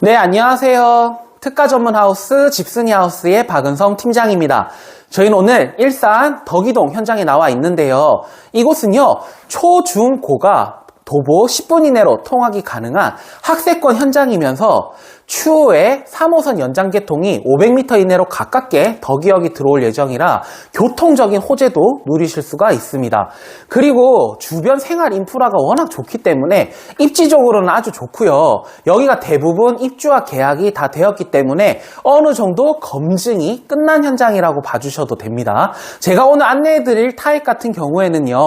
네, 안녕하세요. 특가 전문 하우스 집순이 하우스의 박은성 팀장입니다. 저희는 오늘 일산 덕이동 현장에 나와 있는데요. 이곳은요, 초, 중, 고가 도보 10분 이내로 통학이 가능한 학세권 현장이면서 추후에 3호선 연장 개통이 500m 이내로 가깝게 덕이역이 들어올 예정이라 교통적인 호재도 누리실 수가 있습니다. 그리고 주변 생활 인프라가 워낙 좋기 때문에 입지적으로는 아주 좋고요. 여기가 대부분 입주와 계약이 다 되었기 때문에 어느 정도 검증이 끝난 현장이라고 봐주셔도 됩니다. 제가 오늘 안내해드릴 타입 같은 경우에는요.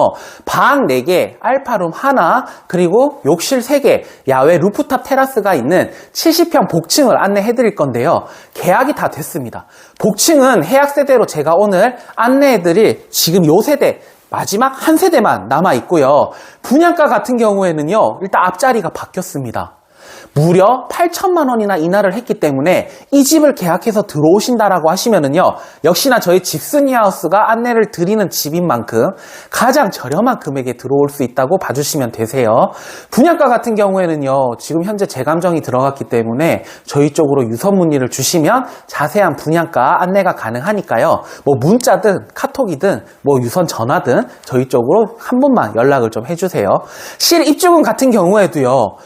방 4개, 알파룸 하나, 그리고 욕실 3개, 야외 루프탑 테라스가 있는 70평 복층을 안내해 드릴 건데요. 계약이 다 됐습니다. 복층은 해약 세대로 제가 오늘 안내해 드릴 지금 요 세대 마지막 한 세대만 남아 있고요. 분양가 같은 경우에는요. 일단 앞자리가 바뀌었습니다. 무려 8천만 원이나 인하를 했기 때문에 이 집을 계약해서 들어오신다라고 하시면은요. 역시나 저희 집순이 하우스가 안내를 드리는 집인 만큼 가장 저렴한 금액에 들어올 수 있다고 봐주시면 되세요. 분양가 같은 경우에는요. 지금 현재 재감정이 들어갔기 때문에 저희 쪽으로 유선 문의를 주시면 자세한 분양가 안내가 가능하니까요. 뭐 문자든 카톡이든 뭐 유선 전화든 저희 쪽으로 한 번만 연락을 좀 해주세요. 실 입주금 같은 경우에도요.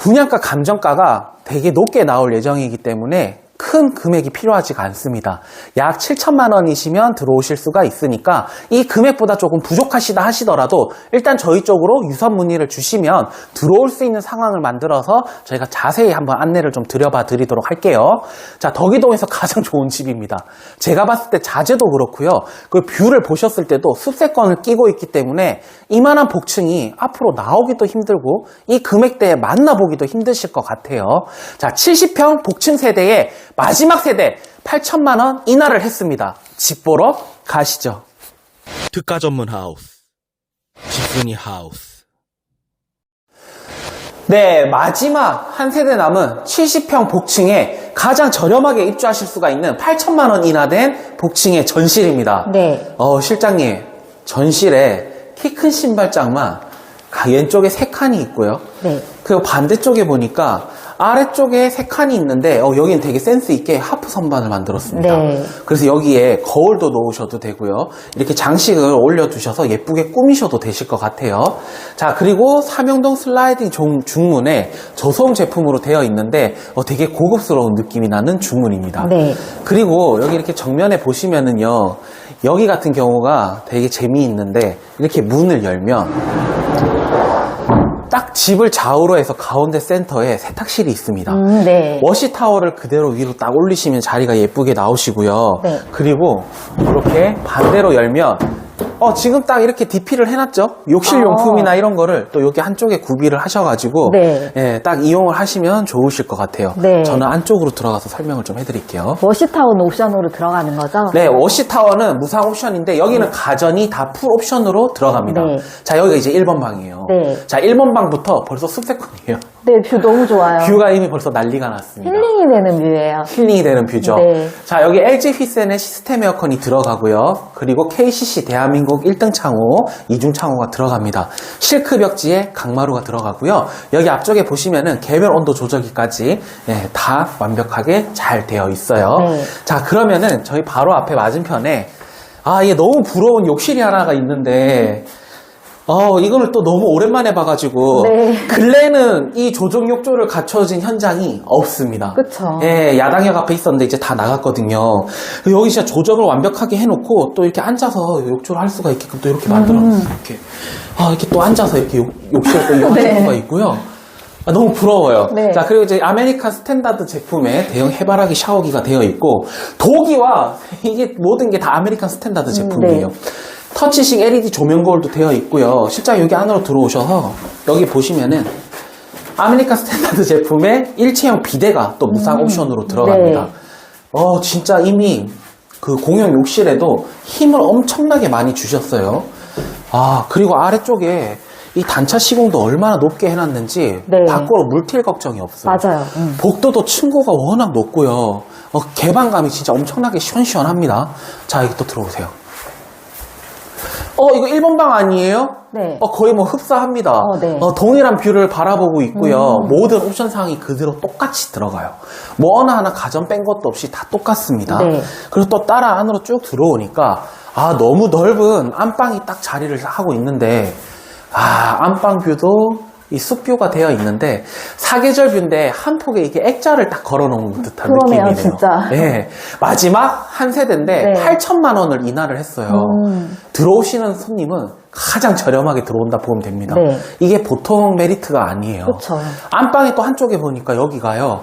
분양가 감정가가 되게 높게 나올 예정이기 때문에 큰 금액이 필요하지가 않습니다. 약 7천만 원이시면 들어오실 수가 있으니까 이 금액보다 조금 부족하시다 하시더라도 일단 저희 쪽으로 유선 문의를 주시면 들어올 수 있는 상황을 만들어서 저희가 자세히 한번 안내를 좀 드려봐 드리도록 할게요. 자, 덕이동에서 가장 좋은 집입니다. 제가 봤을 때 자재도 그렇고요. 그 뷰를 보셨을 때도 숲세권을 끼고 있기 때문에 이만한 복층이 앞으로 나오기도 힘들고 이 금액대에 만나보기도 힘드실 것 같아요. 자, 70평 복층 세대에 마지막 세대 8천만 원 인하를 했습니다. 집 보러 가시죠. 특가 전문 하우스 집순이 하우스 네, 마지막 한 세대 남은 70평 복층에 가장 저렴하게 입주하실 수가 있는 8천만 원 인하된 복층의 전실입니다. 네. 어, 실장님, 전실에 키 큰 신발장만 가- 왼쪽에 세 칸이 있고요. 네. 그리고 반대쪽에 보니까 아래쪽에 세 칸이 있는데 어, 여기는 되게 센스 있게 하프 선반을 만들었습니다. 네. 그래서 여기에 거울도 놓으셔도 되고요. 이렇게 장식을 올려두셔서 예쁘게 꾸미셔도 되실 것 같아요. 자 그리고 삼용동 슬라이딩 종- 중문에 저소음 제품으로 되어 있는데 어, 되게 고급스러운 느낌이 나는 중문입니다. 네. 그리고 여기 이렇게 정면에 보시면은요. 여기 같은 경우가 되게 재미있는데 이렇게 문을 열면 딱 집을 좌우로 해서 가운데 센터에 세탁실이 있습니다. 음, 네. 워시타워를 그대로 위로 딱 올리시면 자리가 예쁘게 나오시고요. 네. 그리고 이렇게 반대로 열면 어 지금 딱 이렇게 DP를 해놨죠. 욕실 아. 용품이나 이런 거를 또 여기 한쪽에 구비를 하셔가지고 네. 예, 딱 이용을 하시면 좋으실 것 같아요. 네. 저는 안쪽으로 들어가서 설명을 좀 해드릴게요. 워시타운 옵션으로 들어가는 거죠? 네, 워시타워는 무상 옵션인데 여기는 가전이 다 풀 옵션으로 들어갑니다. 네. 자, 여기가 이제 1번 방이에요. 네. 자, 1번 방부터 벌써 숲세권이에요. 네, 뷰 너무 좋아요. 뷰가 이미 벌써 난리가 났습니다. 힐링이 되는 뷰예요. 힐링이 되는 뷰죠. 네. 자, 여기 LG 휘센의 시스템 에어컨이 들어가고요. 그리고 KCC 대한민국 1등 창호, 2중 창호가 들어갑니다. 실크 벽지에 강마루가 들어가고요. 여기 앞쪽에 보시면은 개별 온도 조절기까지 예, 다 완벽하게 잘 되어 있어요. 네. 자, 그러면은 저희 바로 앞에 맞은편에 아, 이게 너무 부러운 욕실이 하나가 있는데 어, 이거를 또 너무 오랜만에 봐가지고 네. 근래는 이 조정 욕조를 갖춰진 현장이 없습니다. 그쵸. 예, 야당역 앞에 있었는데 이제 다 나갔거든요. 여기 진짜 조정을 완벽하게 해놓고 또 이렇게 앉아서 욕조를 할 수가 있게끔 또 이렇게 만들어놨어요. 이렇게 아 이렇게 또 앉아서 이렇게 욕, 욕실을 또 이용할 네. 수가 있고요. 아, 너무 부러워요. 네. 자, 그리고 이제 아메리칸 스탠다드 제품에 대형 해바라기 샤워기가 되어 있고, 도기와 이게 모든 게 다 아메리칸 스탠다드 제품이에요. 네. 터치식 LED 조명 거울도 되어 있고요. 실장 여기 안으로 들어오셔서 여기 보시면은 아메리칸 스탠다드 제품에 일체형 비대가 또 무상 옵션으로 들어갑니다. 네. 어, 진짜 이미 그 공용 욕실에도 힘을 엄청나게 많이 주셨어요. 아, 그리고 아래쪽에 이 단차 시공도 얼마나 높게 해놨는지 네. 밖으로 물튈 걱정이 없어요. 맞아요. 음. 복도도 층고가 워낙 높고요. 어, 개방감이 진짜 엄청나게 시원시원합니다. 자, 여기 또 들어오세요. 어, 이거 1번 방 아니에요? 네. 어, 거의 뭐 흡사합니다. 어, 네. 음. 어, 동일한 뷰를 바라보고 있고요. 모든 옵션 사항이 그대로 똑같이 들어가요. 뭐 어느 하나 가전 뺀 것도 없이 다 똑같습니다. 네. 그리고 또 따라 안으로 쭉 들어오니까 아, 너무 넓은 안방이 딱 자리를 하고 있는데 아, 안방 뷰도 이 숲뷰가 되어 있는데 사계절 뷰인데 한 폭에 이게 액자를 딱 걸어놓은 듯한 그러네요, 느낌이네요. 진짜. 네. 마지막 한 세대인데 네. 8천만 원을 인하를 했어요. 음. 들어오시는 손님은 가장 저렴하게 들어온다 보면 됩니다. 네. 이게 보통 메리트가 아니에요. 그쵸. 안방에 또 한쪽에 보니까 여기가요.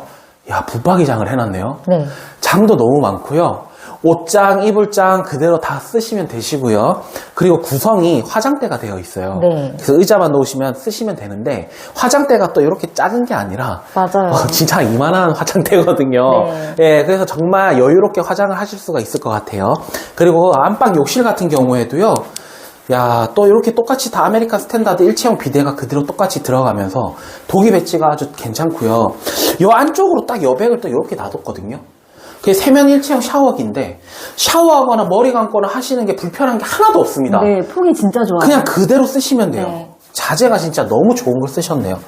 야, 붙박이장을 해놨네요. 네. 장도 너무 많고요. 옷장, 이불장 그대로 다 쓰시면 되시고요. 그리고 구성이 화장대가 되어 있어요. 네. 그래서 의자만 놓으시면 쓰시면 되는데 화장대가 또 이렇게 작은 게 아니라 맞아요. 어, 진짜 이만한 화장대거든요. 네. 예, 그래서 정말 여유롭게 화장을 하실 수가 있을 것 같아요. 그리고 안방 욕실 같은 경우에도요. 야, 또 이렇게 똑같이 다 아메리칸 스탠다드 일체형 비대가 그대로 똑같이 들어가면서 독이 배치가 아주 괜찮고요. 요 안쪽으로 딱 여백을 또 이렇게 놔뒀거든요. 그게 세면 일체형 샤워기인데 샤워하거나 머리 감거나 하시는 게 불편한 게 하나도 없습니다. 네, 폭이 진짜 좋아요. 그냥 그대로 쓰시면 돼요. 네. 자재가 진짜 너무 좋은 걸 쓰셨네요.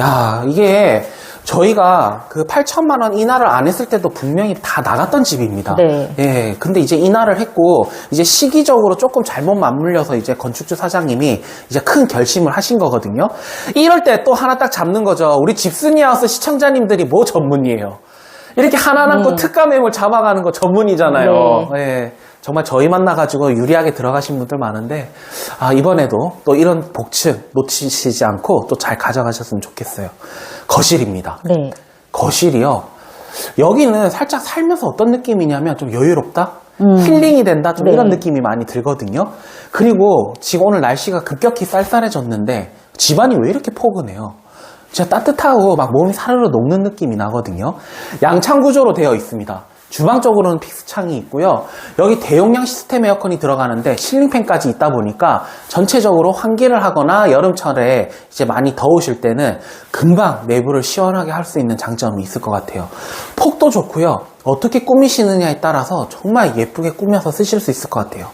야, 이게 저희가 그 8천만 원 인하를 안 했을 때도 분명히 다 나갔던 집입니다. 네. 예. 근데 이제 인하를 했고 이제 시기적으로 조금 잘못 맞물려서 이제 건축주 사장님이 이제 큰 결심을 하신 거거든요. 이럴 때 또 하나 딱 잡는 거죠. 우리 집순이 하우스 시청자님들이 뭐 전문이에요. 이렇게 하나 남고 네. 특가 매물 잡아가는 거 전문이잖아요. 예. 정말 저희 만나가지고 유리하게 들어가신 분들 많은데, 아, 이번에도 또 이런 복층 놓치시지 않고 또 잘 가져가셨으면 좋겠어요. 거실입니다. 네. 거실이요. 여기는 살짝 살면서 어떤 느낌이냐면 좀 여유롭다? 음. 힐링이 된다? 좀 네. 이런 느낌이 많이 들거든요. 그리고 지금 오늘 날씨가 급격히 쌀쌀해졌는데 집안이 왜 이렇게 포근해요? 진짜 따뜻하고 막 몸이 사르르 녹는 느낌이 나거든요. 양창 구조로 되어 있습니다. 주방 쪽으로는 픽스 창이 있고요. 여기 대용량 시스템 에어컨이 들어가는데 실링팬까지 있다 보니까 전체적으로 환기를 하거나 여름철에 이제 많이 더우실 때는 금방 내부를 시원하게 할 수 있는 장점이 있을 것 같아요. 폭도 좋고요. 어떻게 꾸미시느냐에 따라서 정말 예쁘게 꾸며서 쓰실 수 있을 것 같아요.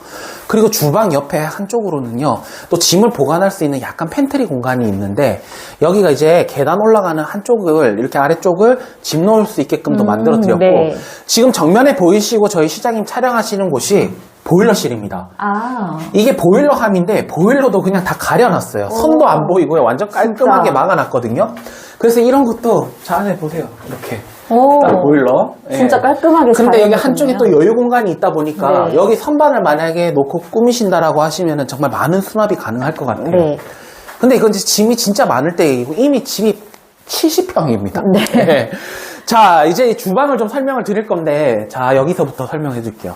그리고 주방 옆에 한쪽으로는요, 또 짐을 보관할 수 있는 약간 팬트리 공간이 있는데, 여기가 이제 계단 올라가는 한쪽을, 이렇게 아래쪽을 짐 놓을 수 있게끔도 음, 만들어 드렸고, 네. 지금 정면에 보이시고 저희 시장님 촬영하시는 곳이 보일러실입니다. 아. 이게 보일러함인데 보일러도 그냥 다 가려놨어요. 선도 안 보이고요. 완전 깔끔하게 진짜. 막아놨거든요. 그래서 이런 것도 자 안에 보세요. 이렇게 오. 딱 보일러. 예. 진짜 깔끔하게 잘 근데 여기. 한쪽에 또 여유 공간이 있다 보니까 네. 여기 선반을 만약에 놓고 꾸미신다라고 하시면은 정말 많은 수납이 가능할 것 같아요. 네. 근데 이건 이제 짐이 진짜 많을 때이고 이미 집이 70평입니다. 네. 자, 이제 이 주방을 좀 설명을 드릴 건데, 자, 여기서부터 설명해 드릴게요.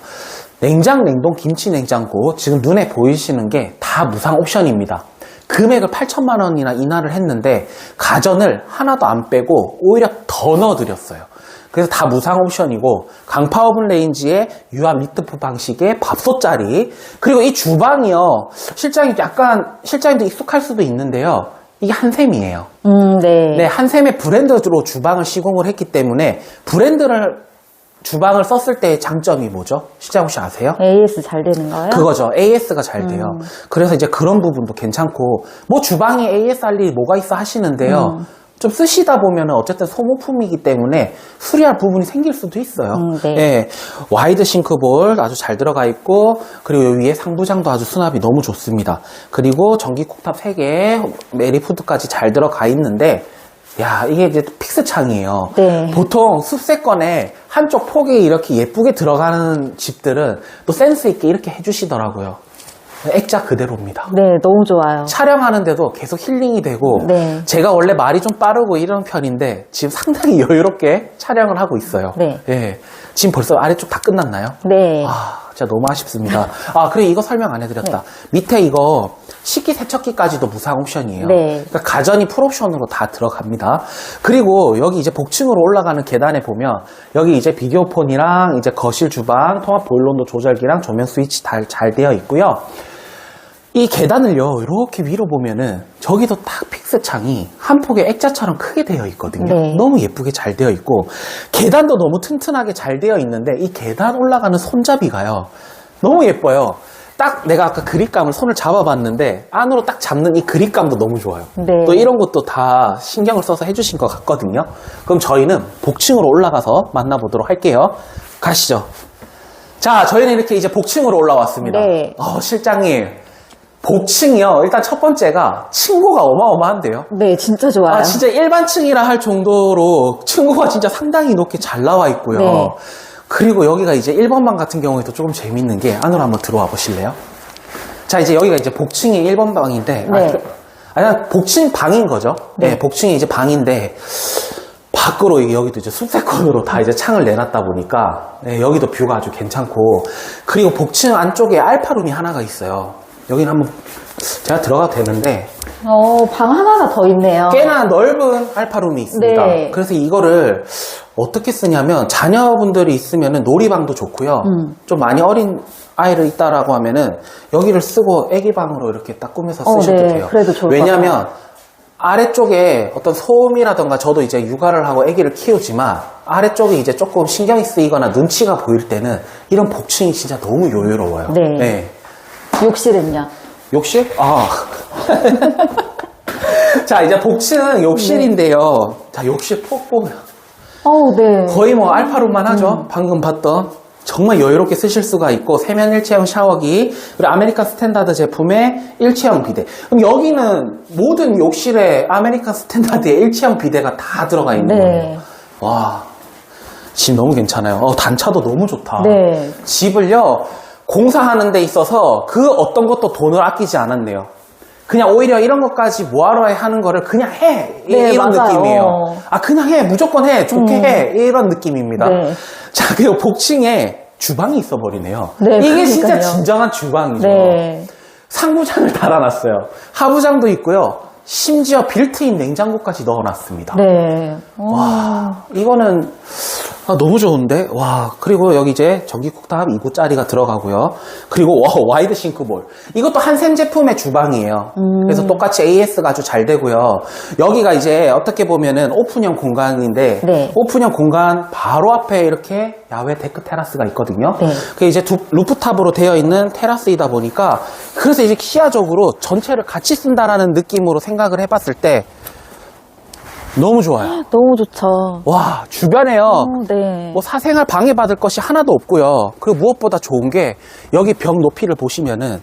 냉장, 냉동, 김치 냉장고, 지금 눈에 보이시는 게 다 무상 옵션입니다. 금액을 8천만 원이나 인하를 했는데, 가전을 하나도 안 빼고, 오히려 더 넣어드렸어요. 그래서 다 무상 옵션이고 강파 오븐 레인지에 유압 리트프 방식의 밥솥자리 그리고 이 주방이요 실장님 약간 실장님도 익숙할 수도 있는데요 이게 한샘이에요 음, 네. 네, 한샘의 브랜드로 주방을 시공을 했기 때문에 브랜드를 주방을 썼을 때의 장점이 뭐죠? 시장 혹시 아세요? AS 잘 되는 거예요? 그거죠. AS가 잘 돼요. 그래서 이제 그런 부분도 괜찮고, 뭐 주방에 AS 할 일이 뭐가 있어 하시는데요. 좀 쓰시다 보면은 어쨌든 소모품이기 때문에 수리할 부분이 생길 수도 있어요. 음, 네. 예. 와이드 싱크볼 아주 잘 들어가 있고, 그리고 요 위에 상부장도 아주 수납이 너무 좋습니다. 그리고 전기 쿡탑 3개, 메리푸드까지 잘 들어가 있는데, 야, 이게 이제 픽스 창이에요. 네. 보통 숲세권에 한쪽 폭이 이렇게 예쁘게 들어가는 집들은 또 센스 있게 이렇게 해주시더라고요. 액자 그대로입니다. 네, 너무 좋아요. 촬영하는데도 계속 힐링이 되고 네. 제가 원래 말이 좀 빠르고 이런 편인데 지금 상당히 여유롭게 촬영을 하고 있어요. 네. 예. 지금 벌써 아래쪽 다 끝났나요? 네. 아, 진짜 너무 아쉽습니다. 아, 그래 이거 설명 안 해드렸다. 밑에 이거 식기 세척기까지도 무상 옵션이에요. 네. 그러니까 가전이 풀옵션으로 다 들어갑니다. 그리고 여기 이제 복층으로 올라가는 계단에 보면 여기 이제 비디오폰이랑 이제 거실 주방, 통합 보일러온도 조절기랑 조명 스위치 다 잘 되어 있고요. 이 계단을요, 이렇게 위로 보면은 저기도 딱 픽스 창이 한 폭의 액자처럼 크게 되어 있거든요. 네. 너무 예쁘게 잘 되어 있고 계단도 너무 튼튼하게 잘 되어 있는데 이 계단 올라가는 손잡이가요. 너무 예뻐요. 딱 내가 아까 그립감을 손을 잡아봤는데 안으로 딱 잡는 이 그립감도 너무 좋아요. 네. 또 이런 것도 다 신경을 써서 해주신 것 같거든요. 그럼 저희는 복층으로 올라가서 만나보도록 할게요. 가시죠. 자, 저희는 이렇게 이제 복층으로 올라왔습니다. 네. 어, 실장님. 복층이요. 일단 첫 번째가 층고가 어마어마한데요. 네, 진짜 좋아요. 아, 진짜 일반층이라 할 정도로 층고가 진짜 상당히 높게 잘 나와 있고요. 네. 그리고 여기가 이제 1번방 같은 경우에도 조금 재밌는 게 안으로 한번 들어와 보실래요? 자, 이제 여기가 이제 복층이 1번 방인데, 네. 아, 아니, 복층 방인 거죠? 네. 복층이 이제 방인데, 밖으로 여기도 이제 숲세권으로 다 이제 창을 내놨다 보니까, 네, 여기도 뷰가 아주 괜찮고, 그리고 복층 안쪽에 알파룸이 하나가 있어요. 여기는 한번 제가 들어가도 되는데, 어, 방 하나가 더 있네요. 꽤나 넓은 알파룸이 있습니다. 네. 그래서 이거를 어떻게 쓰냐면 자녀분들이 있으면 놀이방도 좋고요. 음. 좀 많이 어린 아이를 있다라고 하면은 여기를 쓰고 애기 방으로 이렇게 딱 꾸며서 어, 쓰셔도 네. 돼요. 그래도 좋을 것 왜냐면 아래쪽에 어떤 소음이라던가 저도 이제 육아를 하고 아기를 키우지만 아래쪽이 이제 조금 신경이 쓰이거나 눈치가 보일 때는 이런 복층이 진짜 너무 요요로워요. 네. 욕실은요? 욕실? 아. 자, 이제 복층은 욕실인데요. 자, 욕실 폭 보면 어우, 네. 거의 뭐 알파룸만 하죠. 방금 봤던. 정말 여유롭게 쓰실 수가 있고 세면 일체형 샤워기 그리고 아메리칸 스탠다드 제품의 일체형 비데 그럼 여기는 모든 욕실에 아메리칸 스탠다드의 일체형 비데가 다 들어가 있는 네. 거예요 와 집 너무 괜찮아요 어, 단차도 너무 좋다 네. 집을요 공사하는 데 있어서 그 어떤 것도 돈을 아끼지 않았네요. 그냥 오히려 이런 것까지 뭐하러 해 하는 거를 그냥 해 이- 네, 이런 맞아요. 느낌이에요. 아 그냥 해 무조건 해 좋게 음. 해 이런 느낌입니다. 네. 자 그리고 복층에 주방이 있어 버리네요. 네, 이게 진짜 그러니까요. 진정한 주방이죠. 네. 상부장을 달아놨어요. 하부장도 있고요. 심지어 빌트인 냉장고까지 넣어놨습니다. 네. 어, 와, 이거는 아, 너무 좋은데? 와, 그리고 여기 이제 전기 쿡탑 2구짜리가 들어가고요. 그리고 와, 와이드 싱크볼. 이것도 한샘 제품의 주방이에요. 그래서 똑같이 AS가 아주 잘 되고요. 여기가 이제 어떻게 보면은 오픈형 공간인데 네. 오픈형 공간 바로 앞에 이렇게 야외 데크 테라스가 있거든요. 네. 그게 이제 두- 루프탑으로 되어 있는 테라스이다 보니까 그래서 이제 키아적으로 전체를 같이 쓴다라는 느낌으로 생각을 해봤을 때 너무 좋아요. 너무 좋죠. 와 주변에요 어, 네. 뭐 사생활 방해받을 것이 하나도 없고요 그리고 무엇보다 좋은 게 여기 벽 높이를 보시면은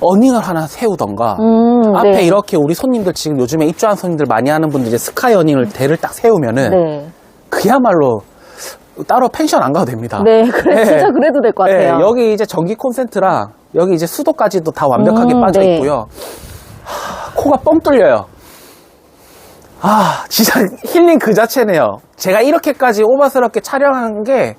어닝을 하나 세우던가 음, 앞에 네. 이렇게 우리 손님들 지금 요즘에 입주한 손님들 많이 하는 분들 이제 스카이 어닝을 대를 딱 세우면은 네. 그야말로 따로 펜션 안 가도 됩니다 네, 그래, 네. 진짜 그래도 될것 네, 같아요. 여기 이제 전기 콘센트랑 여기 이제 수도까지도 다 완벽하게 음, 빠져 네. 있고요 하, 코가 뻥 뚫려요 아, 진짜 힐링 그 자체네요. 제가 이렇게까지 오바스럽게 촬영한 게,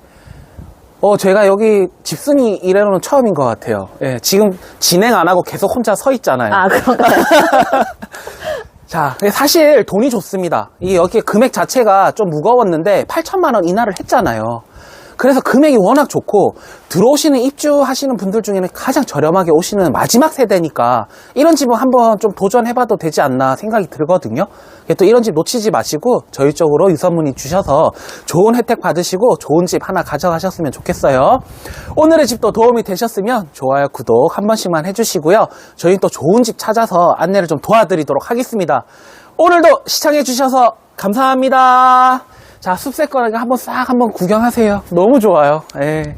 어, 제가 여기 집순이 이래로는 처음인 것 같아요. 예, 지금 진행 안 하고 계속 혼자 서 있잖아요. 아, 그런가요? 자, 사실 돈이 좋습니다. 이 여기 금액 자체가 좀 무거웠는데 8천만 원 인하를 했잖아요. 그래서 금액이 워낙 좋고 들어오시는 입주하시는 분들 중에는 가장 저렴하게 오시는 마지막 세대니까 이런 집은 한번 좀 도전해봐도 되지 않나 생각이 들거든요. 또 이런 집 놓치지 마시고 저희 쪽으로 유선문의 주셔서 좋은 혜택 받으시고 좋은 집 하나 가져가셨으면 좋겠어요. 오늘의 집도 도움이 되셨으면 좋아요, 구독 한 번씩만 해주시고요. 저희 또 좋은 집 찾아서 안내를 좀 도와드리도록 하겠습니다. 오늘도 시청해주셔서 감사합니다. 자, 숲세권하게 한번 싹 한번 구경하세요. 너무 좋아요. 예.